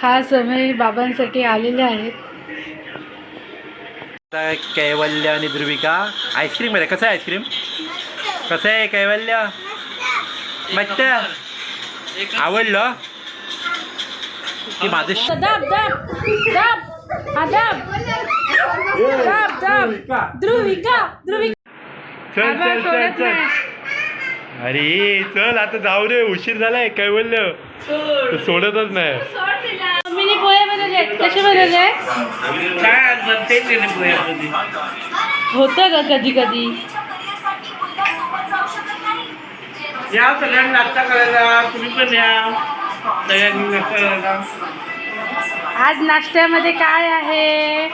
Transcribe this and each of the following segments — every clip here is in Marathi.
खास आम्ही बाबांसाठी आलेले आहेत आता कैवल्य आणि ध्रुविका आईस्क्रीममध्ये कसं आहे आईस्क्रीम कसं आहे कैवल्य? मस्त. आवडलं? की माझं श- दाब दाब दाब. हा दाब. दाब दाब. ध्रुविका ध्रुविका. चल बाबा चल चल सोडत चल. नाही. अरे चल आता जाऊ रे. उशीर झालाय कैवल्य. तो सोडतच नाही. मम्मीने पोहे बनवले कसे बनवले होतं का कधी कधी? या सगळ्यांनी नाश्ता करायला तुम्ही पण या. सगळ्यांनी नाश्ता करायला. आज नाश्त्यामध्ये काय आहे?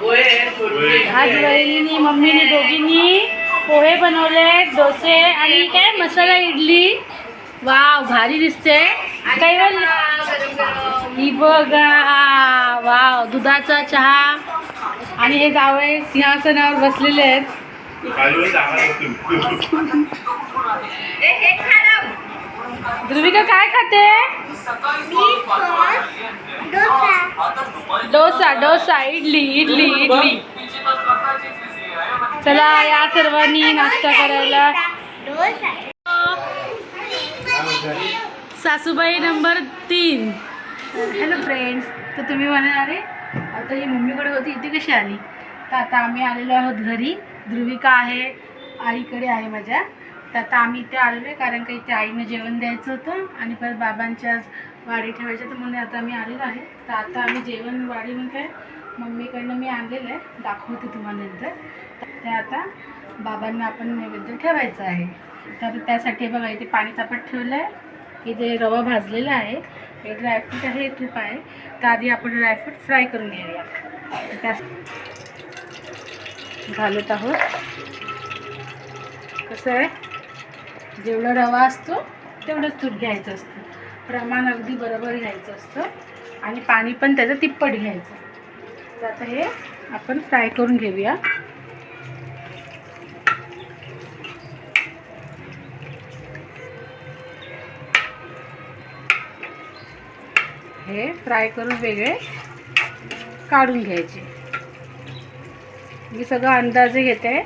पोहे सोडले. आज वहिनी मम्मीने दोघींनी पोहे बनवले डोसे आणि काय? मसाला इडली. वाव भारी दिसते. कैवल ही बघा वाव दुधाचा चहा. आणि हे जावळे सिंहासनावर बसलेले आहेत. ध्रुविका काय खाते? डोसा. डोसा इडली इडली इडली. चला या सर्वांनी नाश्ता करायला. सासूबाई नंबर तीन. हॅलो फ्रेंड्स तर तुम्ही म्हणाल अरे आता ही मम्मीकडे होती इथे कशी आली? तर आता आम्ही आलेलो आहोत घरी. ध्रुविका आहे आईकडे आहे माझ्या. तर आता आम्ही इथे आलेलो आहे कारण का इथे आईनं जेवण द्यायचं होतं आणि परत बाबांच्या वाडी ठेवायच्या तर म्हणून आता आम्ही आलेलो आहे. तर आता आम्ही जेवण वाडी म्हणून काय मम्मीकडनं मी आणलेलं आहे. दाखवते तुम्हाला नंतर. तर ते आता बाबांना आपण नैवेद्य ठेवायचं आहे. तर त्यासाठी बघा इथे पाणी तापत ठेवलं आहे इथे रवा भाजलेला आहे हे ड्रायफ्रूट आहे तूप आहे तर आधी आपण ड्रायफ्रूट फ्राय करून घेऊया. त्या घालत आहोत. कसं आहे? जेवढा रवा असतो तेवढंच तूप घ्यायचं असतं. प्रमाण अगदी बरोबर घ्यायचं असतं. आणि पाणी पण त्याचं तिप्पट घ्यायचं. तर आता हे आपण फ्राय करून घेऊया. फ्राय करून वेगळे काढून घ्यायचे. मी सगळं अंदाजे घेते.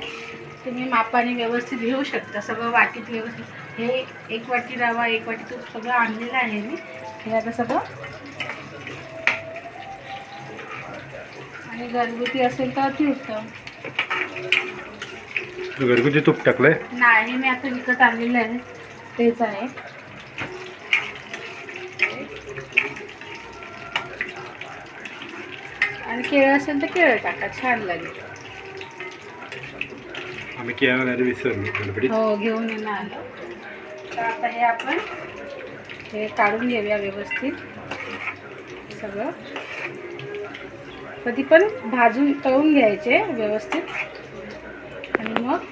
तुम्ही मापाने व्यवस्थित घेऊ शकता सगळं वाटीत व्यवस्थित. हे एक वाटी रवा एक वाटी तूप सगळं आणलेलं आहे मी. हे आता सगळं आणि घरगुती असेल तर अतिउत्तम घरगुती तूप टाकलंय? नाही मी आता विकत आणलेलं आहे. तेच आहे. आणि केळं असेल तर केळं टाका छान लागेल. आम्ही केळं विसरलो हो घेऊन येणं आलं तर आता हे आपण हे काढून घेऊया व्यवस्थित. सगळं. कधी पण भाजून तळून घ्यायचे व्यवस्थित. आणि मग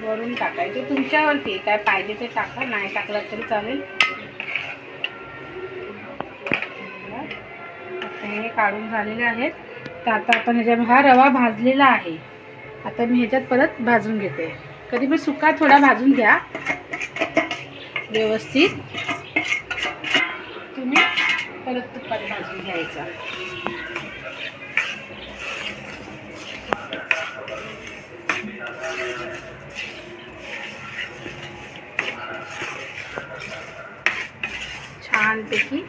वरून टाकायचे. तुमच्यावरती. काय पाहिजे ते टाका. नाही टाकलं तरी चालेल. आता हे काढून झालेले आहेत. तर आता आपण ह्याच्या हा रवा भाजलेला आहे. आता मी ह्याच्यात परत भाजून घेते. कधी पण सुका थोडा भाजून घ्या. व्यवस्थित. तुम्ही परत तुपात भाजून घ्यायचा. छानपैकी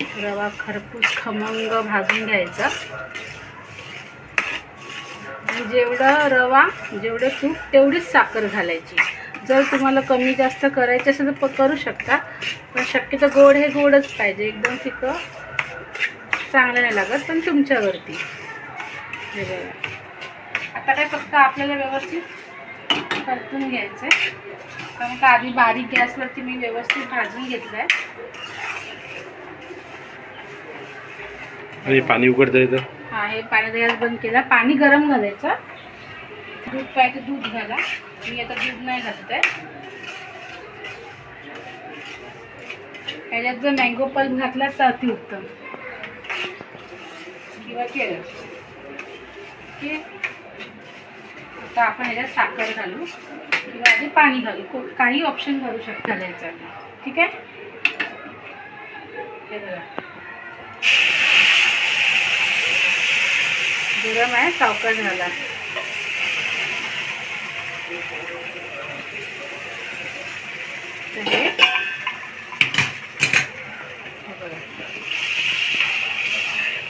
रवा खरपूस खमंग भाजून घ्यायचा. जेवढा रवा जेवढं तूप तेवढीच साखर घालायची. जर तुम्हाला कमी जास्त करायचं असेल तर प करू शकता पण शक्यतो गोड हे गोडच पाहिजे. एकदम फिकं चांगलं नाही लागत पण तुमच्यावरती. हे बघा. आता काय फक्त आपल्याला व्यवस्थित परतून घ्यायचं आहे कारण का आधी बारीक गॅसवरती मी व्यवस्थित भाजून घेतलं आहे आणि पाणी उघडता येतं हा हे पाण्याचा गॅस बंद केला. पाणी गरम घालायचं दूध पाहिजे दूध घाला मी आता दूध नाही घालत आहे ह्याच्यात जर मँगो पल्प घातला तर अतिउत्तम किंवा केलं ठीक आहे आता आपण ह्याच्यात साखर घालू. किंवा आधी पाणी घालू. काही ऑप्शन घालू शकता घालायचं ठीक आहे? हे बघा. गरम आहे सावकाश झाला.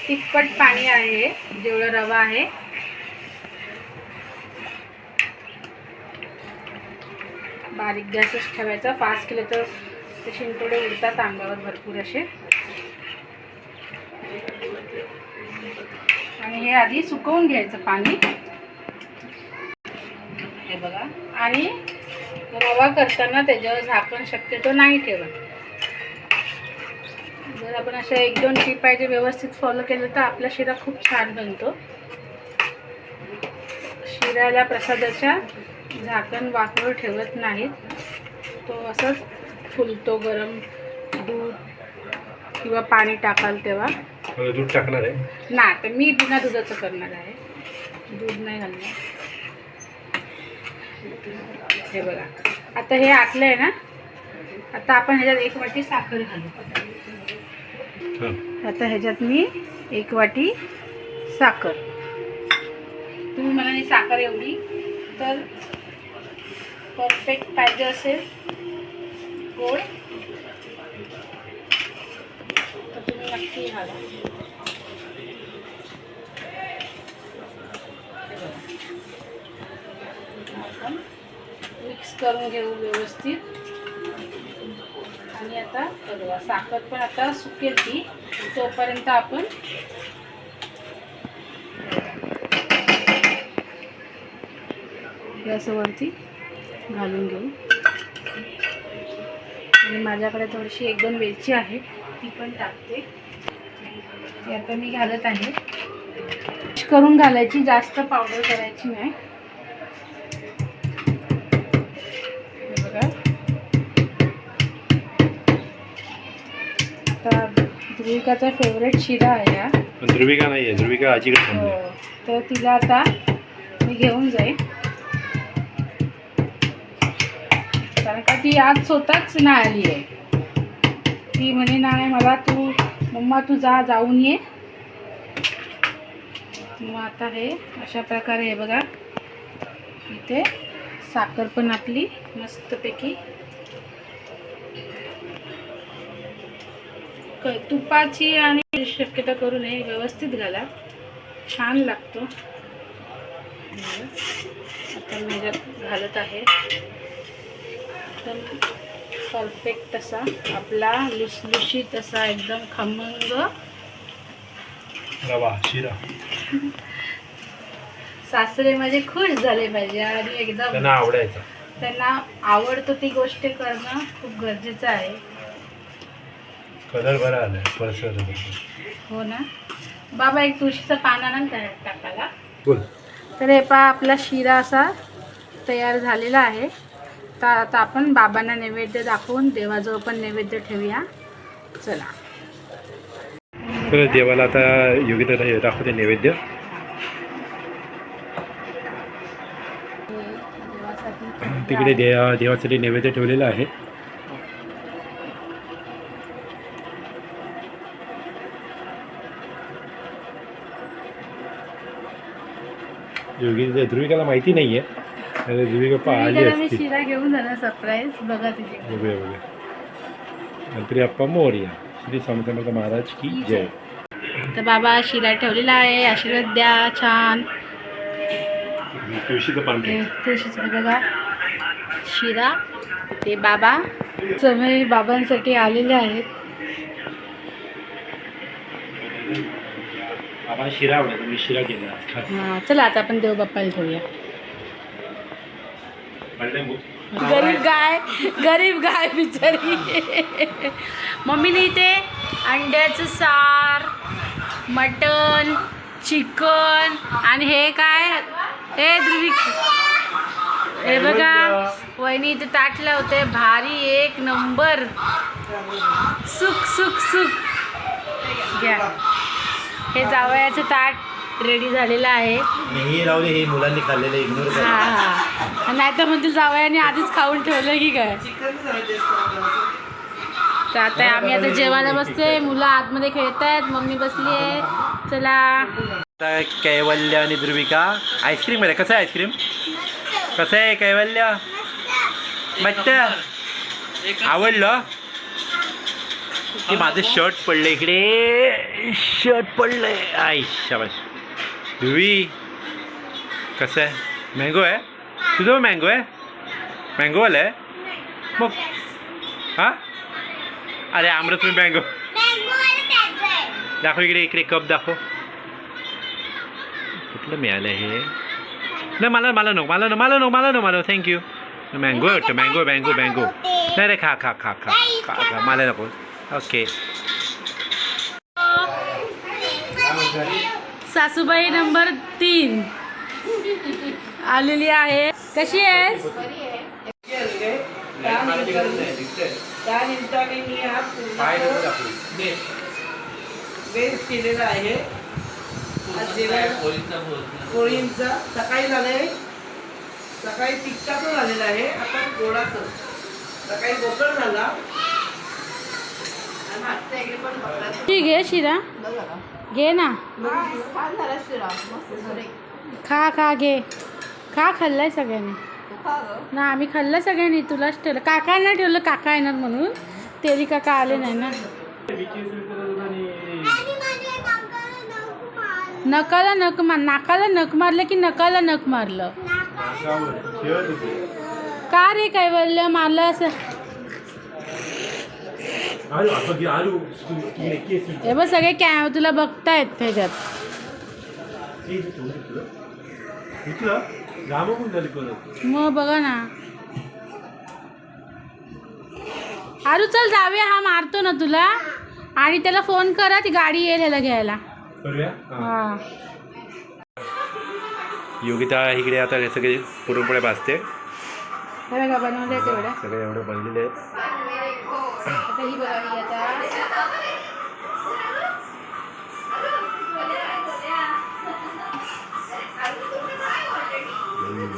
तिप्पट पाणी आहे जेवढं रवा आहे. बारीक गॅसच ठेवायचा फास्ट केलं तर ते शिंतोडे उडतात अंगावर भरपूर असे. आणि हे आधी सुकवून घ्यायचं पाणी. हे बघा. आणि रवा करताना त्याच्यावर झाकण शक्यतो नाही ठेवत. जर आपण अशा एक दोन टीप पाहिजे व्यवस्थित फॉलो केलं तर आपला शिरा खूप छान बनतो. शिऱ्याला प्रसादाच्या झाकण वाकवर ठेवत नाहीत. तो असंच फुलतो गरम दूध किंवा पाणी टाकाल तेव्हा. मला दूध टाकणार आहे. नाही तर मी बिना दुधाचं करणार आहे. दूध नाही घालणार. हे बघा. आता हे आटलं आहे ना? आता आपण ह्याच्यात एक वाटी साखर घालू. आता ह्याच्यात मी एक वाटी साखर. तुम्ही मला ही साखर एवढी तर परफेक्ट पाहिजे असेल गोड तर तुम्ही नक्की घाला हे बघा. आपण मिक्स करून घेऊ व्यवस्थित. आणि आता बघा साखर पण आता सुकेल ती. तोपर्यंत आपण गॅसवरती घालून घेऊ. आणि माझ्याकडे थोडीशी एक दोन वेलची आहे ती पण टाकते. ती आता मी घालत आहे. करून घालायची. जास्त पावडर करायची नाही. ध्रुविकाचा फेवरेट शिरा आहे हा. पण ध्रुविका नाही आहे ध्रुविका आजीकडे हो थांबली तर तिला आता मी घेऊन जाईन. कारण का ती आज स्वतःच नाही आली आहे. ती म्हणे नाही मला तू मम्मा तू जा जाऊन ये. मग आता हे अशा प्रकारे हे बघा. इथे साखर पण आपली मस्तपैकी. तुपाची आणि शक्यता करू नये व्यवस्थित घाला. छान लागतो. आता मी घालत आहे. एकदम परफेक्ट असा आपला लुसलुशीत असा एकदम खमंग. रवा शिरा. सासरे माझे खुश झाले पाहिजे आणि एकदम त्यांना आवडायचा. त्यांना आवडतं ती गोष्ट करणं खूप गरजेचं आहे. कलर बरा परसर हो ना? बाबा एक तुळशीचं पान आणा ना त्याच्यात टाकायला. बोल. तर हे पहा आपला शिरा असा तयार झालेला आहे. तर आता आपण बाबांना नैवेद्य दाखवून देवाजवळ पण नैवेद्य ठेवूया. चला. तर देवाला आता योग्यता हे दाखवते नैवेद्य. तिकडे देवा देवासाठी नैवेद्य ठेवलेला आहे. योगी ध्रुविकाला माहिती नाही आहे ध्रुविका आली असती. शिरा घेऊन जाणार सरप्राईज बघा तिथे बघूया बघूया. नंतर अप्पा मोर्या. श्री स्वामी समर्थ महाराज की जय. तर बाबा शिरा ठेवलेला आहे. आशीर्वाद द्या. छान. तुळशीचं तुळशीचं बघा. शिरा. ते बाबा समय बाबांसाठी आलेले आहेत. आम्हाला शिरा आवडतो मी शिरा केला. हा, चला आता आपण देव बाप्पाला ठेवूया. गरीब गाय गरीब गाय बिचारी. मम्मीने इथे अंड्याचं सार मटन चिकन आणि हे काय? हे ध्रुवी हे बघा वहिनी इथे ताट लावते. भारी एक नंबर. सुख सुख सुख. घ्या. हे जावयाचं ताट रेडी झालेलं आहे. हे राहू दे हे मुलांनी खाल्लेलं इग्नोर हा नाही तर म्हणतील जावयाने आधीच खाऊन ठेवलं की काय तर आता आम्ही आता जेवायला बसतोय. मुलं आतमध्ये खेळत आहेत मम्मी बसली आहे. चला. आता कैवल्य आणि ध्रुविका. आईस्क्रीम आहे कसं आहे आईस्क्रीम कसं आहे कैवल्य? मस्त. आवडलं? की माझं शर्ट पडलं इकडे. शर्ट पडलंय. आय शाबाश ध्रुवी कसं आहे? मँगो आहे? तुझं मँगो आहे? मँगोवाला आहे? मग हां? अरे आमरस मी मँगो दाखव इकडे इकडे कप दाखव. कुठलं मिळालं हे? नाही मला मला नको मला नको मला नको मला नको मला थँक्यू मँगो वाटतं मँगो मँगो मँगो नाही रे खा खा खा खा खा खा मला नको. ओके. सासूबाई नंबर तीन. आलेली आहे. कशी आहेस? त्यानिमित्ताने मी हा पूर्ण बेस केलेला आहे आज जेवायला पोळींचा सकाळी झालंय. सकाळी तिखटाचं झालेलं आहे. आता गोडाचं. सकाळी गोकळ झाला. ती घे शिरा. घे ना. खा खा घे. खा खाल्लाय सगळ्यांनी. ना आम्ही खाल्लं सगळ्यांनी. तुलाच ठेवलं. काकांना ठेवलं. काका येणार म्हणून. तेरी काका आले नाही ना. नकाला नक मार नाकाला नक मारलं की नकाला नक मारलं. का रे कैवल्य? मारलं असं. हे बघ सगळे कॅ तुला बघतायत त्याच्यात. मग बघा ना. आरू चल जाऊया हा मारतो ना तुला. आणि त्याला फोन करा ती गाडी येईल ह्याला घ्यायला. हा. योगिता इकडे आता हे सगळे पुरणपोळ्या भाजते. हे बघा सगळे एवढे बनलेले आहेत. आता ही बनवली आता.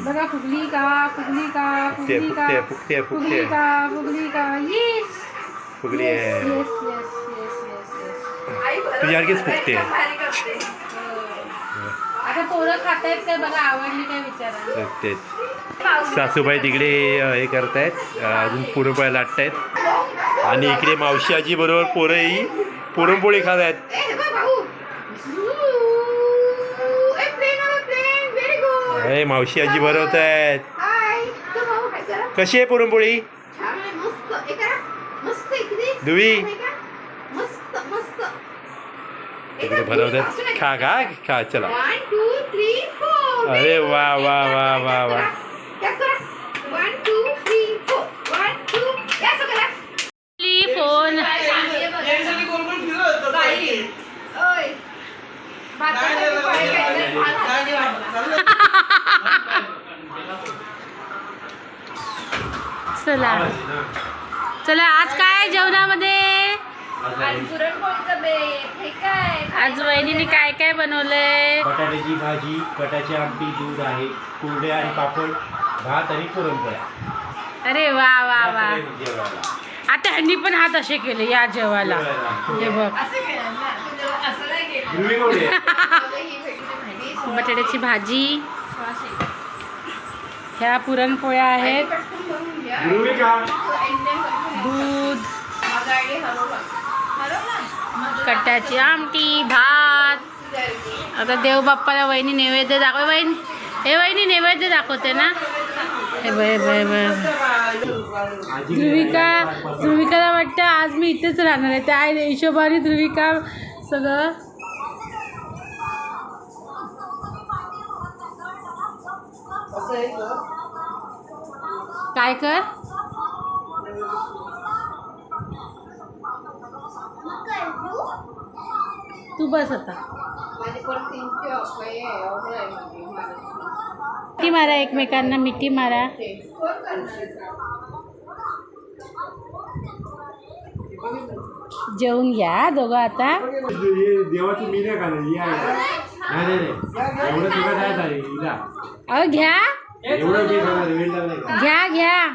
बघा फुगली का फुगली का फुगली का फुगते फुगली का फुगली का येस फुगली आहे yes yes yes yes yes तुझ्यासारखीच फुगते. आता पोरं खातायत काय बघा आवडली काय विचारा. तेच सासूबाई तिकडे हे करतायत अजून पुरणपोळ्या लाटतायत आणि इकडे मावशी आजी बरोबर पोरंही पुरणपोळी खात आहेत. अरे मावशी आजी भरवत आहेत. कशी आहे पुरणपोळी? दुवी तिकडे भरवतात. खा खा खा चला. अरे वा वा वा वा वा फोन जयंती गोल गोल फिरत होतं बाई. काय झालं? काय झालं? चाललं? चला. चला आज काय जेवणामध्ये? आज वहिनीने काय काय बनवलंय? बटाट्याची भाजी बटाची आमटी दूध आहे कुरडे आणि पापड भात आणि पुरणपोळ्या. अरे वा वा वा. आता ह्यांनी पण हात असे केले या जेवायला. हे बघ? बटाट्याची भाजी. ह्या पुरणपोळ्या आहेत. दूध. कट्ट्याची आमटी भात. आता देव बाप्पाला वहिनी नैवेद्य दाखव वहिनी. हे वहिनी नैवेद्य दाखवते ना? हे बय बय बय ध्रुविका ध्रुविकाला वाटतं आज मी इथेच राहणार आहे. त्या हिशोबाने ध्रुविका सगळं असं? काय कर? तू बस आता. मिठी मारा एकमेकांना मिठी मारा. जेवून घ्या दोघं आता. देवाची मी नाही? खाल्ली ही आहे. एवढं घ्या एवढं घ्या घ्या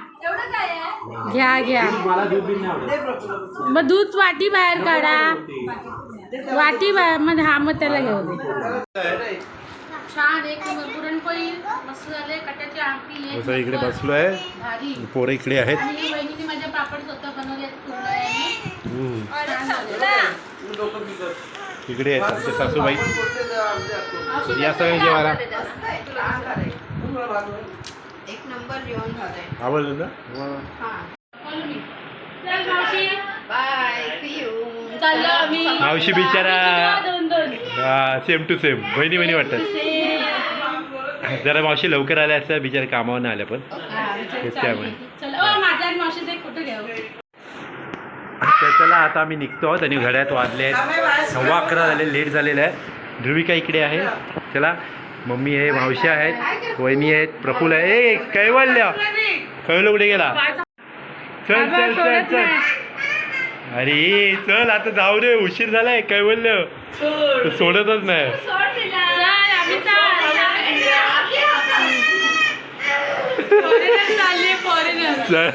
घ्या घ्या मला दूध बी नाही आवडत. दे प्रफुल्ल. मग दूध वाटी बाहेर काढा. वाटी बाहेर मग हा मग त्याला घेऊ दे छान एक नंबर पुरणपोळी मस्त झाले कटाची आमटी एक असं इकडे नंबर. बसलोय भारी पोरं इकडे आहेत आणि ही वहिनीने माझ्या पापड स्वतः बनवले आहेत कुरडयाने. हम्म. छान झाले. तुम्ही डोकं बिघड. इकडे आहेत सासूबाई या सगळ्या जेवायला एक नंबर जेवण झालंय. आवडलं ना? मावशी. बाय सी यू चाललो आम्ही. मावशी बिचारा. दोन दोन. सेम टू सेम बहिणी बहिणी वाटतात. जरा मावशी लवकर आल्या असत्या बिचारा कामावर नाही आल्या पण. चल त्यामुळे. चल तर आता आम्ही निघतो आहोत आणि घड्यात वाजले आहेत. सव्वा अकरा झाले लेट झालेलं आहे. ध्रुविका इकडे आहे. चला. मम्मी आहे मावशी आहेत. वहिनी आहेत प्रफुल आहे. ए कैवल्य. कैवल्य कुठे गेला? चल चल चल चल. अरे चल आता जाऊ दे. उशीर झालाय कैवल्य. सोडतच नाही. चल.